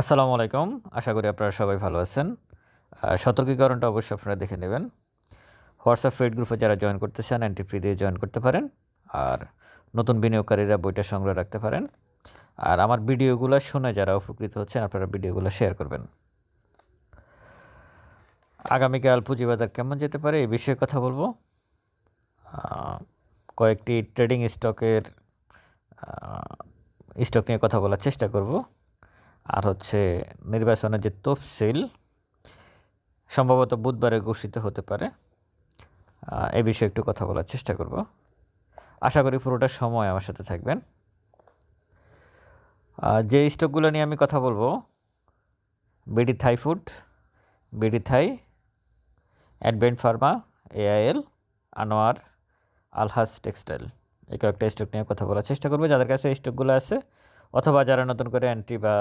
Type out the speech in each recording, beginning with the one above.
আসসালামু আলাইকুম। আশা করি আপনারা সবাই ভালো আছেন। সতর্কীকরণটা অবশ্যই আপনারা দেখে নেবেন। হোয়াটসঅ্যাপ ফ্রেড গ্রুপে যারা জয়েন করতে চান অ্যান্টি ফ্রি দিয়ে জয়েন করতে পারেন। আর নতুন বিনিয়োগকারীরা বইটা সংগ্রহ রাখতে পারেন। আর আমার ভিডিওগুলো শুনে যারা উপকৃত হচ্ছেন, আপনারা ভিডিওগুলো শেয়ার করবেন। আগামীকাল পুঁজিবাজার কেমন যেতে পারে এই বিষয়ে কথা বলব। কয়েকটি ট্রেডিং স্টকের স্টক নিয়ে কথা বলার চেষ্টা করব। আর হচ্ছে নির্বাচনের যে তফসিল, সম্ভবত বুধবারে ঘোষিত হতে পারে। এ বিষয়ে একটু কথা বলার চেষ্টা করব। আশা করি পুরোটা সময় আমার সাথে থাকবেন। যে স্টকগুলো নিয়ে আমি কথা বলব, BD Thai food, BD Thai, advent pharma, AIL, Anwar Alhaj textile, এই কয়েকটা স্টক নিয়ে কথা বলার চেষ্টা করব। যাদের কাছে স্টকগুলো আছে, অথবা যারা নতুন করে এন্ট্রি বা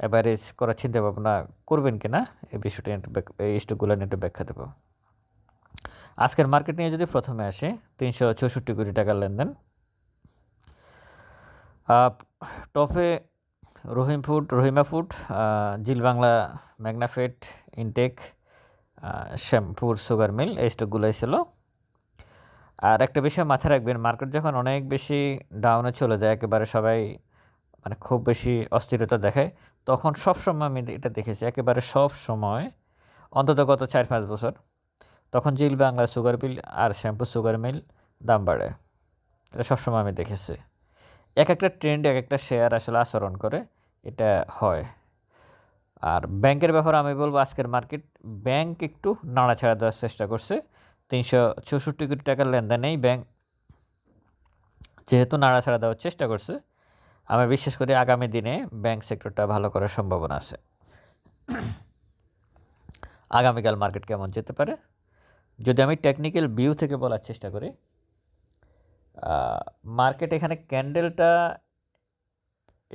অ্যাভারেজ করার চিন্তা ভাবনা করবেন কিনা এই বিষয়টা একটু এই স্টকগুলো নিয়ে একটু ব্যাখ্যা দেবো। আজকের মার্কেট নিয়ে যদি প্রথমে আসে, তিনশো চৌষট্টি কোটি টাকার লেনদেন। টপে Rahim food, Rahima food Zeal Bangla ম্যাগনাফেট intact শ্যাম্পুর, সুগার মিল, এই স্টকগুলোই ছিল। আর একটা বিষয় মাথায় রাখবেন মার্কেট যখন অনেক বেশি ডাউনে চলে যায়, একেবারে সবাই মানে খুব বেশি অস্থিরতা দেখায় তখন সব সময় আমি এটা দেখেছি, একেবারে সব সময় অন্তত গত চার পাঁচ বছর, তখন জিল, বাংলা সুগার মিল আর শ্যাম্পু সুগার মিল দাম বাড়ে। এটা সবসময় আমি দেখেছি। এক একটা ট্রেন্ড, এক একটা শেয়ার আসলে আচরণ করে, এটা হয়। আর ব্যাংকের ব্যাপারে আমি বলব, আজকের মার্কেট ব্যাংক একটু নাড়াছাড়া দেওয়ার চেষ্টা করছে। তিনশো চৌষট্টি কোটি টাকার লেনদেনেই ব্যাংক যেহেতু নাড়াছাড়া দেওয়ার চেষ্টা করছে আমি বিশ্বাস করি আগামী দিনে ব্যাংক সেক্টরটা ভালো করার সম্ভাবনা আছে। আগামীকাল মার্কেট কেমন যেতে পারে? যদি আমি টেকনিক্যাল ভিউ থেকে বলার চেষ্টা করি মার্কেট এখানে ক্যান্ডেলটা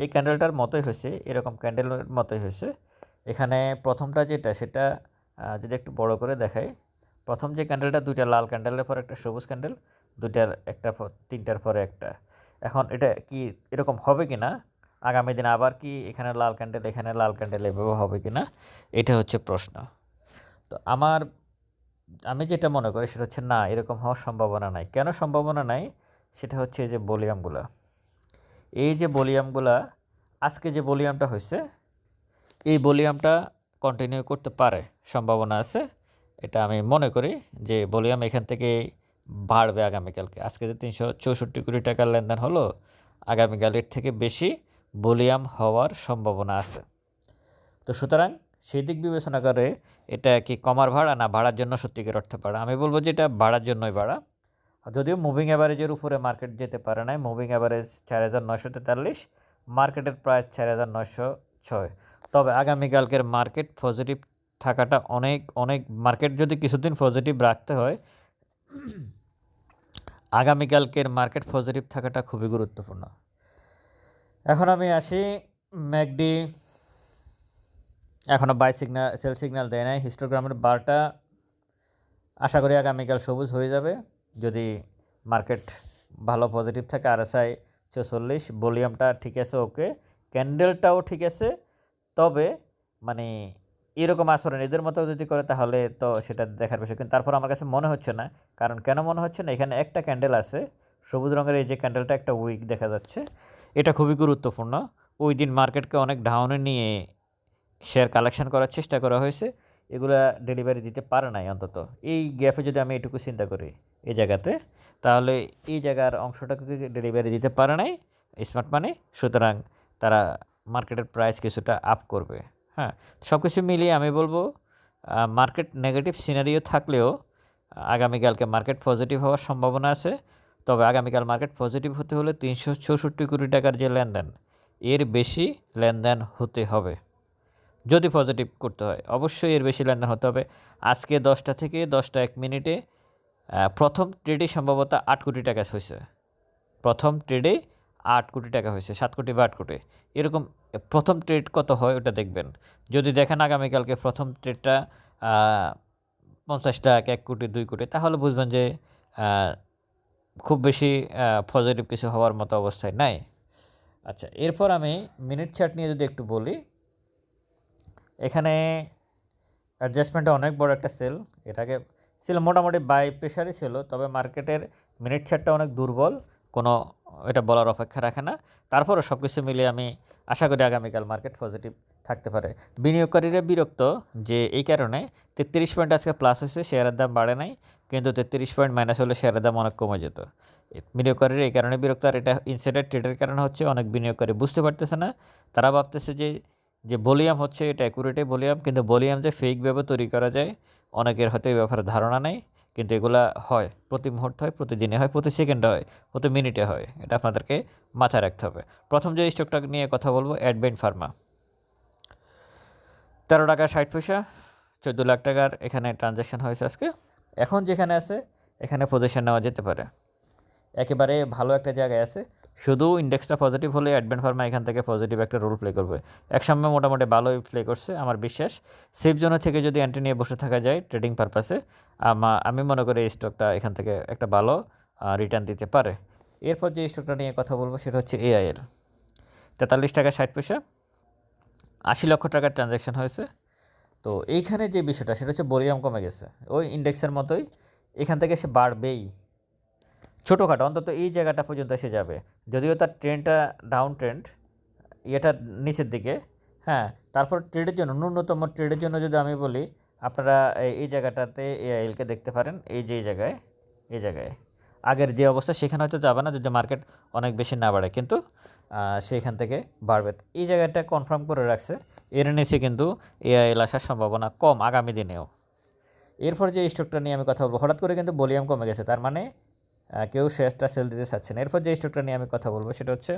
এই ক্যান্ডেলটার মতোই হয়েছে, এরকম ক্যান্ডেলের মতোই হয়েছে। এখানে প্রথমটা যেটা, সেটা যদি একটু বড় করে দেখাই, প্রথম যে ক্যান্ডেলটা দুইটা লাল ক্যান্ডেলের পর একটা সবুজ ক্যান্ডেল দুইটার একটা তিনটার পরে একটা। এখন এটা কি এরকম হবে কি না আগামী দিনে আবার কি এখানে লাল ক্যান্ডেল এখানে লাল ক্যান্ডেল এভাবে হবে কি না এটা হচ্ছে প্রশ্ন। তো আমার, আমি যেটা মনে করি সেটা হচ্ছে না, এরকম হওয়ার সম্ভাবনা নাই। কেন সম্ভাবনা নাই? সেটা হচ্ছে এই যে ভলিউমগুলো এই যে ভলিউমগুলা আজকে যে ভলিউমটা হয়েছে, এই ভলিউমটা কন্টিনিউ করতে পারে, সম্ভাবনা আছে। এটা আমি মনে করি যে ভলিউম এখান থেকে বাড়বে আগামীকালকে। আজকে যে তিনশো চৌষট্টি কোটি টাকার লেনদেন হলো, আগামীকাল এর থেকে বেশি ভলিউম হওয়ার সম্ভাবনা আছে। তো সুতরাং সেই দিক বিবেচনা করে এটা কি কমার ভাড়া না ভাড়ার জন্য সত্যিকার অর্থে ভাড়া? আমি বলব যে এটা ভাড়ার জন্যই ভাড়া। যদিও মুভিং অ্যাভারেজের উপরে মার্কেট যেতে পারে নাই মুভিং অ্যাভারেজ চার হাজার নয়শো তেতাল্লিশ মার্কেটের প্রাইস চার হাজার নয়শো ছয়। তবে আগামীকালকের মার্কেট পজিটিভ থাকাটা অনেক অনেক মার্কেট যদি কিছুদিন পজিটিভ রাখতে হয় আগামীকালকের মার্কেট পজিটিভ থাকাটা খুবই গুরুত্বপূর্ণ। এখন আমি আসি ম্যাকডি। এখনও বাই সিগনাল সেল সিগন্যাল দেয় নাই। হিস্টোগ্রামের বারটা আশা করি আগামীকাল সবুজ হয়ে যাবে। যদি মার্কেট ভালো পজিটিভ থাকে আর এস আই চৌচল্লিশ ভলিউমটা ঠিক আছে ওকে ক্যান্ডেলটাও ঠিক আছে। তবে মানে এরকম আচরণ এদের মতো যদি করে, তাহলে তো সেটা দেখার বিষয়। কিন্তু তারপর আমার কাছে মনে হচ্ছে না, কারণ কেন মনে হচ্ছে না, এখানে একটা ক্যান্ডেল আছে, সবুজ রঙের এই যে ক্যান্ডেলটা একটা উইক দেখা যাচ্ছে। এটা খুবই গুরুত্বপূর্ণ। ওই দিন মার্কেটকে অনেক ডাউনে নিয়ে শেয়ার কালেকশন করার চেষ্টা করা হয়েছে। এগুলা ডেলিভারি দিতে পারে নাই অন্তত। এই গ্যাপে যদি আমি এটুকু চিন্তা করি এই জায়গাতে, তাহলে এই জায়গার অংশটাকে ডেলিভারি দিতে পারে নাই স্মার্ট মানে সুতরাং তারা মার্কেটের প্রাইস কিছুটা আপ করবে। হ্যাঁ সব কিছু মিলিয়ে আমি বলব মার্কেট নেগেটিভ সিনারিও থাকলেও, আগামীকালকে মার্কেট পজিটিভ হওয়ার সম্ভাবনা আছে। তবে আগামীকাল মার্কেট পজিটিভ হতে হলে তিনশো চৌষট্টি কোটি টাকার যে লেনদেন, এর বেশি লেনদেন হতে হবে। যদি পজিটিভ করতে হয়, অবশ্যই এর বেশি লেনদেন হতে হবে। আজকে দশটা থেকে দশটা এক মিনিটে প্রথম ট্রেডে সম্ভবত আট কোটি টাকা হয়েছে। প্রথম ট্রেডে আট কোটি টাকা হয়েছে, সাত কোটি বা আট কোটি। এরকম প্রথম ট্রেড কত হয় ওটা দেখবেন। যদি দেখেন আগামীকালকে প্রথম ট্রেডটা পঞ্চাশ টাকা, এক কোটি, দুই কোটি, তাহলে বুঝবেন যে খুব বেশি পজিটিভ কিছু হওয়ার মতো অবস্থায় নাই। আচ্ছা এরপর আমি মিনিট চার্ট নিয়ে যদি একটু বলি, এখানে অ্যাডজাস্টমেন্টে অনেক বড় একটা সেল এটাকে ছিল মোটামুটি বাই প্রেশারই ছিল, তবে মার্কেটের মিনিট ছাড়টা অনেক দুর্বল, কোনো এটা বলার অপেক্ষা রাখে না। তারপরে সব কিছু মিলিয়ে আমি আশা করি আগামীকাল মার্কেট পজিটিভ থাকতে পারে। বিনিয়োগকারীরা বিরক্ত যে এই কারণে তেত্রিশ পয়েন্ট আজকে প্লাস হয়েছে, শেয়ারের দাম বাড়ে নাই, কিন্তু তেত্রিশ পয়েন্ট মাইনাস হলে শেয়ারের দাম অনেক কমে যেত। বিনিয়োগকারীরা এই কারণে বিরক্ত, আর এটা ইনসাইডার ট্রেডের কারণে হচ্ছে অনেক বিনিয়োগকারী বুঝতে পারতেছে না। তারা ভাবতেছে যে যে ভলিউম হচ্ছে এটা অ্যাকুরেটে ভলিউম কিন্তু ভলিউম যে ফেক ফেকভাবে তৈরি করা যায়, অনেকের হয়তো এই ব্যাপারে ধারণা নেই। কিন্তু এগুলা হয়, প্রতি মুহূর্তে হয়, প্রতিদিনে হয়, প্রতি সেকেন্ডে হয়, প্রতি মিনিটে হয়। এটা আপনাদেরকে মাথায় রাখতে হবে। প্রথম যে স্টকটা নিয়ে কথা বলব অ্যাডভেন্ট ফার্মা তেরো টাকা ষাট পয়সা, চোদ্দ লাখ টাকার এখানে ট্রানজ্যাকশান হয়েছে আজকে। এখন যেখানে আছে, এখানে পজিশন নেওয়া যেতে পারে। একেবারে ভালো একটা জায়গায় আছে। শুধু ইন্ডেক্সটা পজিটিভ হলে অ্যাডভেন্ট ফার্মা এখান থেকে পজিটিভ একটা রোল প্লে করবে। এক সময় মোটামুটি ভালোই প্লে করছে, আমার বিশ্বাস। সেফ জোনে থেকে যদি এন্ট্রি নিয়ে বসে থাকা যায় ট্রেডিং পারপাসে আমা, আমি মনে করি এই স্টকটা এখান থেকে একটা ভালো রিটার্ন দিতে পারে। এরপর যে স্টকটা নিয়ে কথা বলব সেটা হচ্ছে এআইএল তেতাল্লিশ টাকা ষাট পয়সা, আশি লক্ষ টাকার ট্রানজ্যাকশন হয়েছে। তো এইখানে যে বিষয়টা, সেটা হচ্ছে ভলিউম কমে গেছে। ওই ইন্ডেক্সের মতোই এখান থেকে সে বাড়বেই। ছোটোখাটো, অন্তত এই জায়গাটা পর্যন্ত এসে যাবে। যদিও তার ট্রেনটা ডাউন ট্রেন্ড ইয়েটা নিচের দিকে হ্যাঁ তারপর ট্রেডের জন্য, ন্যূনতম ট্রেডের জন্য যদি আমি বলি, আপনারা এই- জায়গাটাতে এআইএলকে দেখতে পারেন, এই যে জায়গায়, এই জায়গায়। আগের যে অবস্থা, সেখানে হয়তো যাবে না, যদি মার্কেট অনেক বেশি না বাড়ে, কিন্তু সেখান থেকে বাড়বে। এই জায়গাটা কনফার্ম করে রাখছে, এর নিচে কিন্তু এআইএল আসার সম্ভাবনা কম আগামী দিনেও। এরপর যে স্টকটা নিয়ে আমি কথা বলব, হঠাৎ করে কিন্তু ভলিউম কমে গেছে, তার মানে কেউ শেয়ারটা সেল দিতে চাচ্ছে না। এরপর যে স্টকটা নিয়ে আমি কথা বলব সেটা হচ্ছে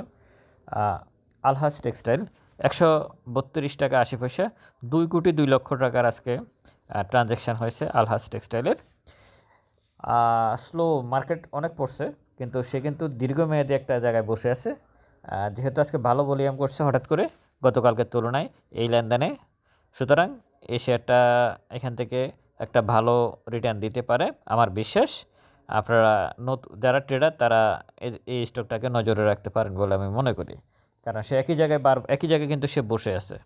আহ, আলহাজ টেক্সটাইল একশো বত্রিশ টাকা আশি পয়সা দুই কোটি দুই লক্ষ টাকার আজকে ট্রানজ্যাকশান হয়েছে আলহাজ টেক্সটাইলের স্লো মার্কেট অনেক পড়ছে কিন্তু সে কিন্তু দীর্ঘমেয়াদী একটা জায়গায় বসে আছে। যেহেতু আজকে ভালো ভলিউম করছে হঠাৎ করে গতকালকের তুলনায় এই লেনদেনে। সুতরাং এই শেয়ারটা এখান থেকে একটা ভালো রিটার্ন দিতে পারে আমার বিশ্বাস। আপনারা নতুন যারা ট্রেডার তারা এই স্টকটাকে নজরে রাখতে পারেন বলে আমি মনে করি। কারণ সে একই জায়গায় বার, একই জায়গায় কিন্তু সে বসে আছে।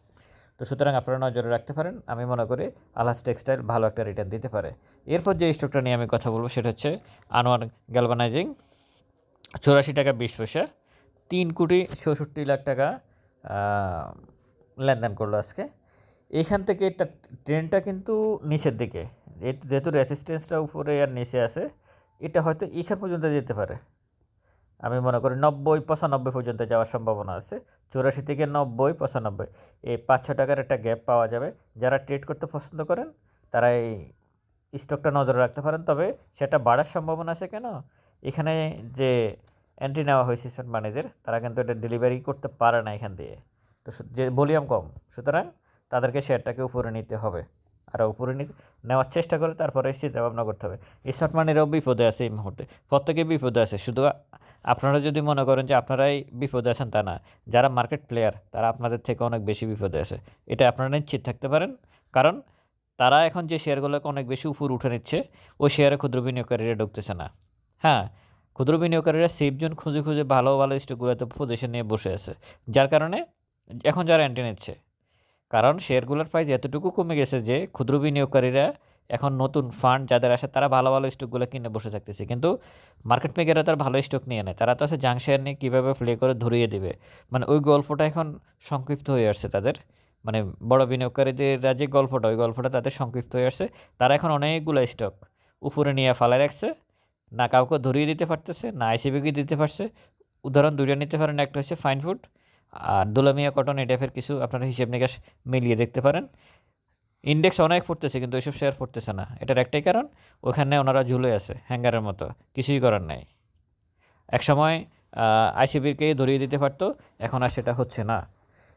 তো সুতরাং আপনারা নজরে রাখতে পারেন। আমি মনে করি আলাস টেক্সটাইল ভালো একটা রিটার্ন দিতে পারে। এরপর যে স্টকটা নিয়ে আমি কথা বলব সেটা হচ্ছে আনোয়ার গ্যালভানাইজিং চৌরাশি টাকা বিশ পয়সা। তিন কোটি চৌষট্টি লাখ টাকা লেনদেন করল আজকে। এখান থেকে এটা ট্রেনটা কিন্তু নিচের দিকে। যেহেতু রেসিস্টেন্সটা উপরে আর নিচে আছে এটা হয়তো এখান পর্যন্ত যেতে পারে। আমি মনে করি নব্বই, পঁচানব্বই পর্যন্ত যাওয়ার সম্ভাবনা আছে। চৌরাশি থেকে নব্বই, পঁচানব্বই। এই পাঁচ ছ টাকার একটা গ্যাপ পাওয়া যাবে। যারা ট্রেড করতে পছন্দ করেন, তারা এই স্টকটা নজরে রাখতে পারেন। তবে সেটা বাড়ার সম্ভাবনা আছে কেন? এখানে যে এন্ট্রি নেওয়া হয়েছে সেন্ট মানিদের তারা কিন্তু এটা ডেলিভারি করতে পারে না এখান দিয়ে। তো যে ভলিউম কম। সুতরাং তাদেরকে শেয়ারটাকে উপরে নিতে হবে। আর উপরে নেওয়ার চেষ্টা করে, তারপরে চিন্তা ভাবনা করতে হবে। শর্ট মানিরাও বিপদে আছে এই মুহূর্তে। প্রত্যেকে বিপদে আছে। শুধু আপনারা যদি মনে করেন যে আপনারাই বিপদে আছেন তা না, যারা মার্কেট প্লেয়ার তারা আপনাদের থেকে অনেক বেশি বিপদে আছে। এটা আপনারা নিশ্চিত থাকতে পারেন। কারণ তারা এখন যে শেয়ারগুলোকে অনেক বেশি উপর উঠে নিচ্ছে, ওই শেয়ারে ক্ষুদ্র বিনিয়োগকারীরা ঢুকতেছে না। হ্যাঁ ক্ষুদ্র বিনিয়োগকারীরা সেফ জোন খুঁজে খুঁজে ভালো ভালো স্টকগুলোতে পজিশন নিয়ে বসে আছে। যার কারণে এখন যারা এন্ট্রি নিচ্ছে কারণ শেয়ারগুলোর প্রাইস এতটুকু কমে গেছে যে ক্ষুদ্র বিনিয়োগকারীরা এখন নতুন ফান্ড যাদের আসে তারা ভালো ভালো স্টকগুলো কিনে বসে থাকতেছে। কিন্তু মার্কেট মেকাররা তার ভালো স্টক নিয়ে নেয়। তারা তো আছে জাং শেয়ার নিয়ে কীভাবে প্লে করে ধরিয়ে দেবে। মানে ওই গল্পটা এখন সংক্ষিপ্ত হয়ে আসছে তাদের। মানে বড় বিনিয়োগকারীদের যে গল্পটা, ওই গল্পটা তাদের সংক্ষিপ্ত হয়ে আসছে। তারা এখন অনেকগুলো স্টক উপরে নিয়ে ফালায় রাখছে। না কাউকে ধরিয়ে দিতে পারতেছে, না আইসিবিকে দিতে পারছে। উদাহরণ দুইটা নিতে পারেন। একটা হচ্ছে ফাইন ফুড আর দুলামিয়া কটন টাইপের কিছু আপনারা হিসেব নিকাশ মিলিয়ে দেখতে পারেন। ইন্ডেক্স অনেক পড়তেছে কিন্তু ওইসব শেয়ার পড়তেছে না। এটার একটাই কারণ, ওখানে ওনারা ঝুলে আছে হ্যাঙ্গারের মতো, কিছুই করার নাই। এক সময় আইসিবিরকে ধরিয়ে দিতে পারতো, এখন আর সেটা হচ্ছে না।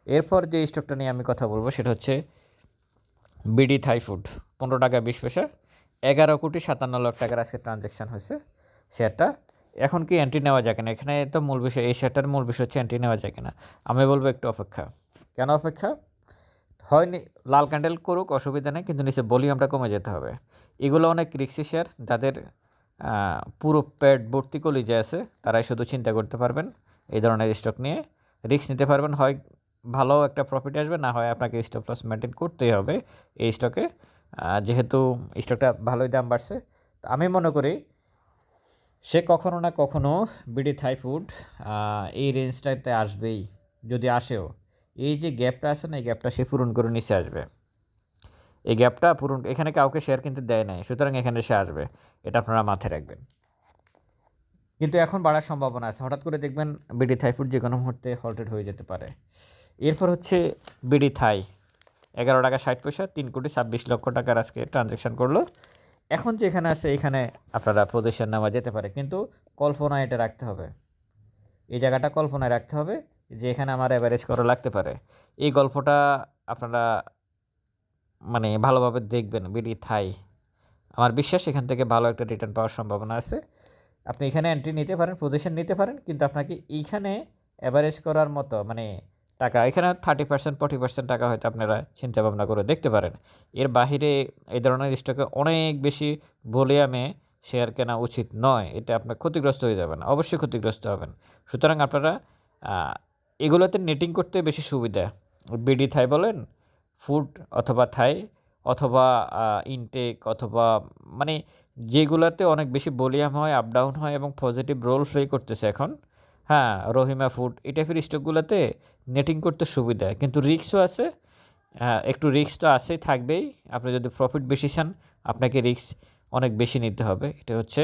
এরপর যে স্টকটা নিয়ে আমি কথা বলব, সেটা হচ্ছে বিডি থাই ফুড পনেরো টাকা, বিশ পয়সা। এগারো কোটি সাতান্ন লাখ টাকার আজকে ট্রানজ্যাকশান হয়েছে শেয়ারটা এখন কি এন্ট্রি নেওয়া যায় কিনা? এখানে তো মূল বিষয়, এই শেয়ারটার মূল বিষয় হচ্ছে এন্ট্রি নেওয়া যায় কিনা। আমি বলব একটু অপেক্ষা। কেন অপেক্ষা? হয়নি, লাল ক্যান্ডেল করুক, অসুবিধা নেই, কিন্তু নিচে ভলিউমটা কমে যেতে হবে। এগুলো অনেক রিক্সি শেয়ার যাদের পুরো পেট ভর্তি কলিজে আছে, তারাই শুধু চিন্তা করতে পারবেন এই ধরনের স্টক নিয়ে। রিস্ক নিতে পারবেন, হয় ভালো একটা প্রফিট আসবে, না হয় আপনাকে স্টপ লস মেনটেন করতেই হবে এই স্টকে যেহেতু স্টকটা ভালোই দাম বাড়ছে, আমি মনে করি সে কখনো না কখনো বিডি, থাই ফুড এই রেঞ্জটাতে আসবেই, যদি আসেও। এই যে গ্যাপটা আছে না, এই গ্যাপটা সে পূরণ করে নিচে আসবে। এই গ্যাপটা পূরণ, এখানে কাউকে শেয়ার কিন্তু দেয় নাই, সুতরাং এখানে সে আসবে। এটা আপনারা মাথায় রাখবেন। কিন্তু এখন বাড়ার সম্ভাবনা আছে। হঠাৎ করে দেখবেন বিডি, থাই ফুড যে কোনো মুহূর্তে হল্টেড হয়ে যেতে পারে। এরপর হচ্ছে বিডি, থাই। এগারো টাকা ষাট পয়সা, তিন কোটি ছাব্বিশ লক্ষ টাকার আজকে ট্রানজ্যাকশন করল। এখন যেখানে আছে, এখানে আপনারা পজিশন নেওয়া যেতে পারে, কিন্তু কল্পনা এটা রাখতে হবে। এই জায়গাটা কল্পনায় রাখতে হবে যে এখানে আমার অ্যাভারেজ করা লাগতে পারে। এই গল্পটা আপনারা মানে ভালোভাবে দেখবেন বিডি থাই। আমার বিশ্বাস এখান থেকে ভালো একটা রিটার্ন পাওয়ার সম্ভাবনা আছে। আপনি এখানে এন্ট্রি নিতে পারেন পজিশন নিতে পারেন, কিন্তু আপনাকে এইখানে অ্যাভারেজ করার মতো মানে টাকা। এখানে থার্টি পার্সেন্ট ফর্টি পার্সেন্ট টাকা হয়তো আপনারা চিন্তা ভাবনা করে দেখতে পারেন। এর বাহিরে এই ধরনের স্টকে অনেক বেশি ভলিউমে শেয়ার কেনা উচিত নয়। এটা আপনার ক্ষতিগ্রস্ত হয়ে যাবেন অবশ্যই ক্ষতিগ্রস্ত হবেন। সুতরাং আপনারা এগুলোতে নেটিং করতে বেশি সুবিধা। বিডি থাই বলেন ফুড অথবা থাই, অথবা ইনটেক অথবা মানে যেগুলোতে অনেক বেশি ভলিউম হয় আপ ডাউন হয় এবং পজিটিভ রোল প্লে করতেছে এখন। হ্যাঁ রহিমা ফুড এই টাইপের স্টকগুলোতে নেটিং করতে সুবিধা, কিন্তু রিক্সও আছে একটু রিক্স তো আছেই, থাকবেই। আপনি যদি প্রফিট বেশি চান, আপনাকে রিক্স অনেক বেশি নিতে হবে। এটা হচ্ছে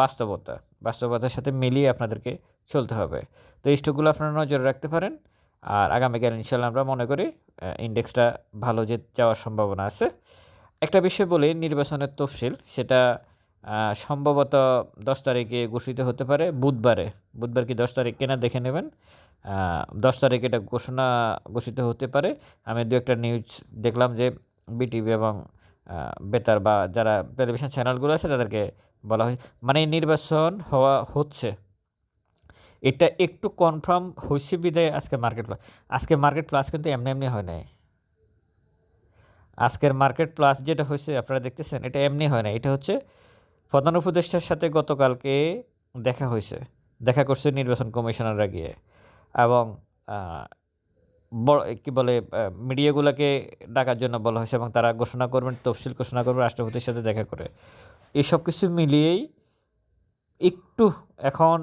বাস্তবতা। বাস্তবতার সাথে মিলিয়ে আপনাদেরকে চলতে হবে। তো এই স্টকগুলো আপনারা নজরে রাখতে পারেন। আর আগামীকাল ইনশাল্লাহ আমরা মনে করি ইন্ডেক্সটা ভালো যে যাওয়ার সম্ভাবনা আছে। একটা বিষয় বলি, নির্বাচনের তফসিল, সেটা সম্ভবত দশ তারিখে ঘোষিত হতে পারে, বুধবারে। বুধবার কি দশ তারিখ কেনা দেখে নেবেন। দশ তারিখে এটা ঘোষণা ঘোষিত হতে পারে। আমি দু একটা নিউজ দেখলাম যে বিটিভি এবং বেতার বা যারা টেলিভিশন চ্যানেলগুলো আছে তাদেরকে বলা হয় মানে নির্বাচন হওয়া হচ্ছে। এটা একটু কনফার্ম হয়েছে বিদায় আজকে মার্কেট প্লাস আজকে মার্কেট প্লাস কিন্তু এমনি এমনি হয় নাই। আজকের মার্কেট প্লাস যেটা হয়েছে, আপনারা দেখতেছেন, এটা এমনি হয় না এটা হচ্ছে প্রধান উপদেষ্টার সাথে গতকালকে দেখা হয়েছে। দেখা করছে নির্বাচন কমিশনাররা গিয়ে। এবং কী বলে মিডিয়াগুলোকে ডাকার জন্য বলা হয়েছে এবং তারা ঘোষণা করবেন, তফসিল ঘোষণা করবেন, রাষ্ট্রপতির সাথে দেখা করে। এসব কিছু মিলিয়েই একটু এখন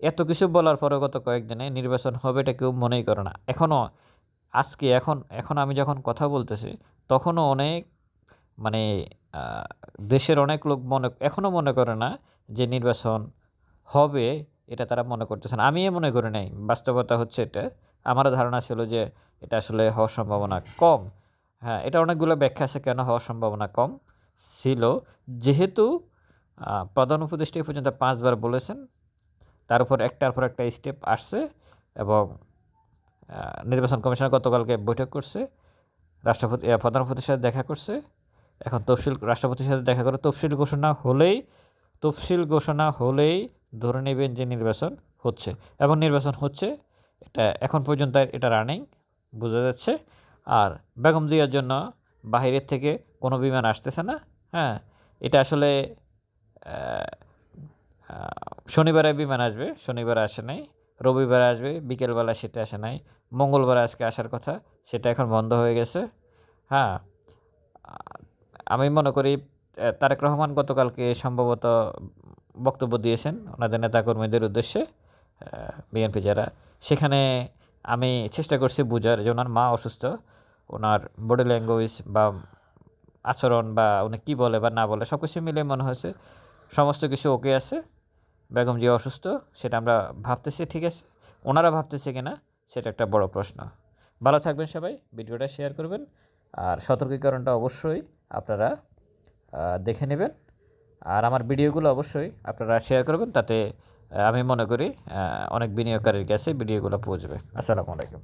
এত কিছু বলার পরে গত কয়েকদিনে নির্বাচন হবে এটা কেউ মনেই করে না। এখনও আজকে এখন এখন আমি যখন কথা বলতেছি, তখনও অনেক মানে দেশের অনেক লোক মনে এখনও মনে করে না যে নির্বাচন হবে এটা তারা মনে করতেছেন না। আমি মনে করি নাই। বাস্তবতা হচ্ছে এটা। আমারও ধারণা ছিল যে এটা আসলে হওয়ার সম্ভাবনা কম। হ্যাঁ এটা অনেকগুলো ব্যাখ্যা আছে কেন হওয়ার সম্ভাবনা কম ছিল। যেহেতু প্রধান উপদেষ্টা পর্যন্ত পাঁচবার বলেছেন। তার উপর একটার পর একটা স্টেপ আসছে এবং নির্বাচন কমিশন গতকালকে বৈঠক করছে। রাষ্ট্রপতি প্রধান উপদেষ্টার সাথে দেখা করছে। এখন তফসিল, রাষ্ট্রপতির সাথে দেখা করে তফসিল ঘোষণা হলেই, তফসিল ঘোষণা হলেই ধরে নেবেন যে নির্বাচন হচ্ছে। এবং নির্বাচন হচ্ছে, এটা এখন পর্যন্ত এটা রানিং বোঝা যাচ্ছে। আর বেগম জিয়ার জন্য বাহিরের থেকে কোনো বিমান আসতেছে না হ্যাঁ? এটা আসলে শনিবারে বিমান আসবে, শনিবার আসে নাই, রবিবার আসবে, বিকেলবেলা সেটা আসে নাই, মঙ্গলবার আজকে আসার কথা, সেটা এখন বন্ধ হয়ে গেছে হ্যাঁ? আমি মনে করি তারেক রহমান গতকালকে সম্ভবত বক্তব্য দিয়েছেন ওনাদের নেতাকর্মীদের উদ্দেশ্যে বিএনপি যারা। সেখানে আমি চেষ্টা করছি বোঝার যে ওনার মা অসুস্থ, ওনার বডি ল্যাঙ্গুয়েজ বা আচরণ বা উনি কী বলে বা না বলে সব কিছু মিলে মনে হয়েছে। সমস্ত কিছু ওকে আছে। বেগম জি অসুস্থ, সেটা আমরা ভাবতেছি, ঠিক আছে। ওনারা ভাবতেছে কিনা, সেটা একটা বড় প্রশ্ন। ভালো থাকবেন সবাই, ভিডিওটা শেয়ার করবেন। আর সতর্কীকরণটা অবশ্যই আপনারা দেখে নেবেন। আর আমার ভিডিওগুলো অবশ্যই আপনারা শেয়ার করবেন, তাতে আমি মনে করি অনেক বিনিয়োগকারীর কাছে ভিডিওগুলো পৌঁছবে। আসসালামু আলাইকুম।